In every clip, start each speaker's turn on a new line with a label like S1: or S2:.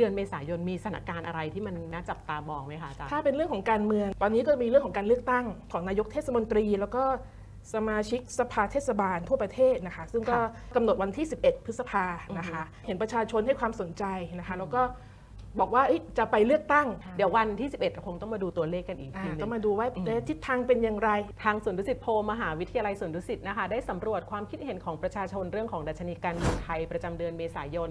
S1: เดือนเมษายนมีสถานการณ์อะไรที่มันน่าจับตามองไหมคะอาจารย์
S2: ถ้าเป็นเรื่องของการเมือง ตอนนี้ก็มีเรื่องของการเลือกตั้งของนายกเทศมนตรี แล้วก็สมาชิกสภาเทศบาลทั่วประเทศนะคะ ซึ่งก็
S1: ค่ะ
S2: กำหนดวันที่ 11 พฤษภานะคะ เห็นประชาชนให้ความสนใจนะคะ แล้วก็ บอกว่าเอ๊ะจะไปเลือกตั้ง
S1: เดี๋ยววันที่ 11 คงต้องมาดูตัวเลขกันอีก
S2: อ่า
S1: ทีหนึ
S2: ต้อง
S1: ง
S2: มาดูว่าเอ๊ะทิศทางเป็นอย่างไร
S1: ทางสวนดุสิตโพลมหาวิทยาลัยสวนดุสิตนะคะ ได้สำรวจความคิดเห็นของประชาชนเรื่องของดัชนีการเมืองไทยประจำเดือนเมษายน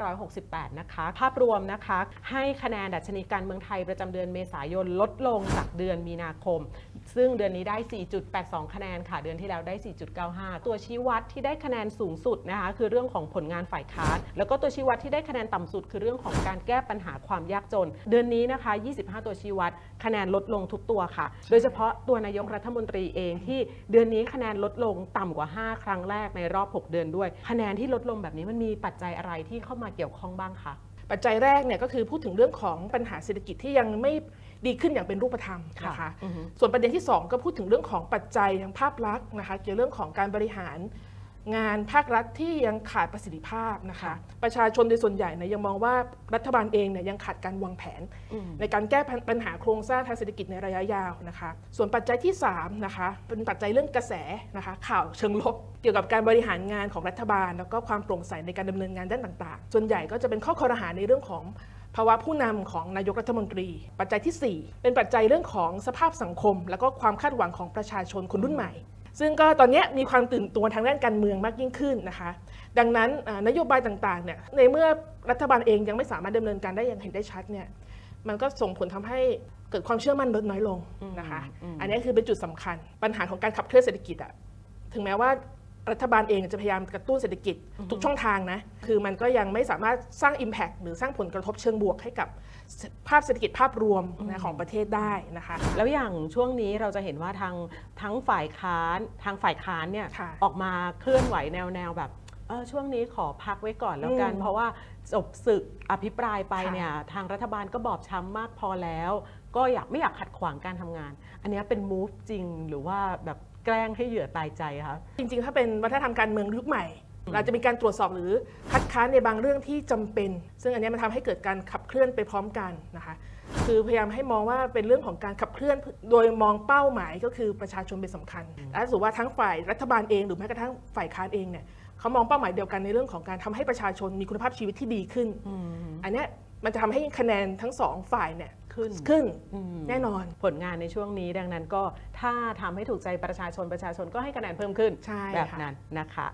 S1: 2568 นะคะ ภาพรวมนะคะ ให้คะแนนดัชนีการเมืองไทยประจำเดือนเมษายนลดลงจากเดือนมีนาคม ซึ่งเดือนนี้ได้ 4.82 คะแนนค่ะ เดือนที่แล้วได้ 4.95 ตัวชี้วัดที่ได้คะแนนสูงสุดนะคะคือเรื่องของผลงานฝ่ายค้านแล้วก็ตัวชี้วัดที่ได้คะแนนต่ำสุดคือเรื่องของการแก้ปัญหาความยากจน เดือนนี้นะคะ 25 ตัวชี้วัด คะแนนลดลงทุกตัวค่ะ โดยเฉพาะตัวนายกรัฐมนตรีเองที่เดือนนี้คะแนนลดลงต่ำกว่า 5 ครั้งแรกในรอบ 6 เดือนด้วย คะแนนที่ลดลงแบบนี้มันมีปัจจัยอะไรที่เข้ามาเกี่ยวข้องบ้างคะ
S2: ปัจจัยแรกเนี่ยก็คือพูดถึงเรื่องของปัญหาเศรษฐกิจที่ยังไม่ดีขึ้นอย่างเป็นรูปธรรมนะคะ
S1: อือฮึ
S2: ส่วนประเด็นที่ 2 ก็พูดถึงเรื่องของปัจจัยทางภาพลักษณ์นะคะเกี่ยวเรื่องของการบริหาร งานภาครัฐที่ยังขาดประสิทธิภาพนะคะ ประชาชนโดยส่วนใหญ่เนี่ยยังมองว่ารัฐบาลเองเนี่ยยังขาดการวางแผน
S1: อืม
S2: ในการแก้ปัญหาโครงสร้างทางเศรษฐกิจในระยะยาวนะคะ ส่วนปัจจัยที่3นะคะเป็นปัจจัยเรื่องกระแสนะคะข่าวเชิงลบ เกี่ยวกับการบริหารงานของรัฐบาล แล้วก็ความโปร่งใสในการดำเนินงานด้านต่าง ๆ ส่วนใหญ่ก็จะเป็นข้อคอรหาในเรื่องของภาวะผู้นำของนายกรัฐมนตรี ปัจจัยทีสี่ 4 เป็นปัจจัยเรื่องของสภาพสังคม แล้วก็ความคาดหวังของประชาชนคนรุ่นใหม่ ซึ่งก็ตอนนี้มีความตื่นตัวทางด้านการเมืองมากยิ่งขึ้นนะคะ ดังนั้นอ่านโยบายต่างๆเนี่ยในเมื่อรัฐบาลเองยังไม่สามารถดำเนินการได้อย่างเห็นได้ชัดเนี่ยมันก็ส่งผลทำให้เกิดความเชื่อมั่นลดน้อยลงนะคะ
S1: อืม
S2: อันนี้คือเป็นจุดสำคัญ ปัญหาของการขับเคลื่อนเศรษฐกิจอะถึงแม้ว่า รัฐบาลเองจะพยายามกระตุ้นเศรษฐกิจทุกช่องทางนะ คือมันก็ยังไม่สามารถสร้าง Impact หรือสร้างผลกระทบเชิงบวกให้กับภาพเศรษฐกิจภาพรวมนะของประเทศได้นะคะ
S1: แล้วอย่างช่วงนี้เราจะเห็นว่าทางทั้งฝ่ายค้านทางฝ่ายค้านเนี่ย
S2: ค่ะ
S1: ออกมาเคลื่อนไหวแนวแนวแบบเออช่วงนี้ขอพักไว้ก่อนแล้วกัน
S2: อืม
S1: เพราะว่าจบศึกอภิปรายไป
S2: ค่ะ
S1: เนี่ยทางรัฐบาลก็บอบช้ำมากพอแล้ว ก็อยากไม่อยากขัดขวางการทำงาน อันเนี้ยเป็นมูฟจริงหรือว่าแบบ แกล้งให้เหยื่อตายใจคะ
S2: จริงๆ ถ้าเป็นวัฒนธรรมการเมืองยุคใหม่ เราจะมีการตรวจสอบหรือคัดค้านในบางเรื่องที่จำเป็น ซึ่งอันเนี้ยมันทำให้เกิดการขับเคลื่อนไปพร้อมกันนะคะคือพยายามให้มองว่าเป็นเรื่องของการขับเคลื่อนโดยมองเป้าหมายก็คือประชาชนเป็นสำคัญและถือว่าทั้งฝ่ายรัฐบาลเองหรือแม้กระทั่งฝ่ายค้านเองเนี่ยเขามองเป้าหมายเดียวกันในเรื่องของการทำให้ประชาชนมีคุณภาพชีวิตที่ดีขึ้น อันเนี้ยมันจะทำให้คะแนนทั้งสองฝ่ายเนี่ย
S1: ขึ้น
S2: ขึ้น
S1: อืม
S2: แน่นอน
S1: ผลงานในช่วงนี้ดังนั้นก็ถ้าทำให้ถูกใจประชาชนประชาชนก็ให้คะแนนเพิ่มขึ้น
S2: ใช่
S1: แบบ
S2: ค่ะ
S1: นั้นนะคะ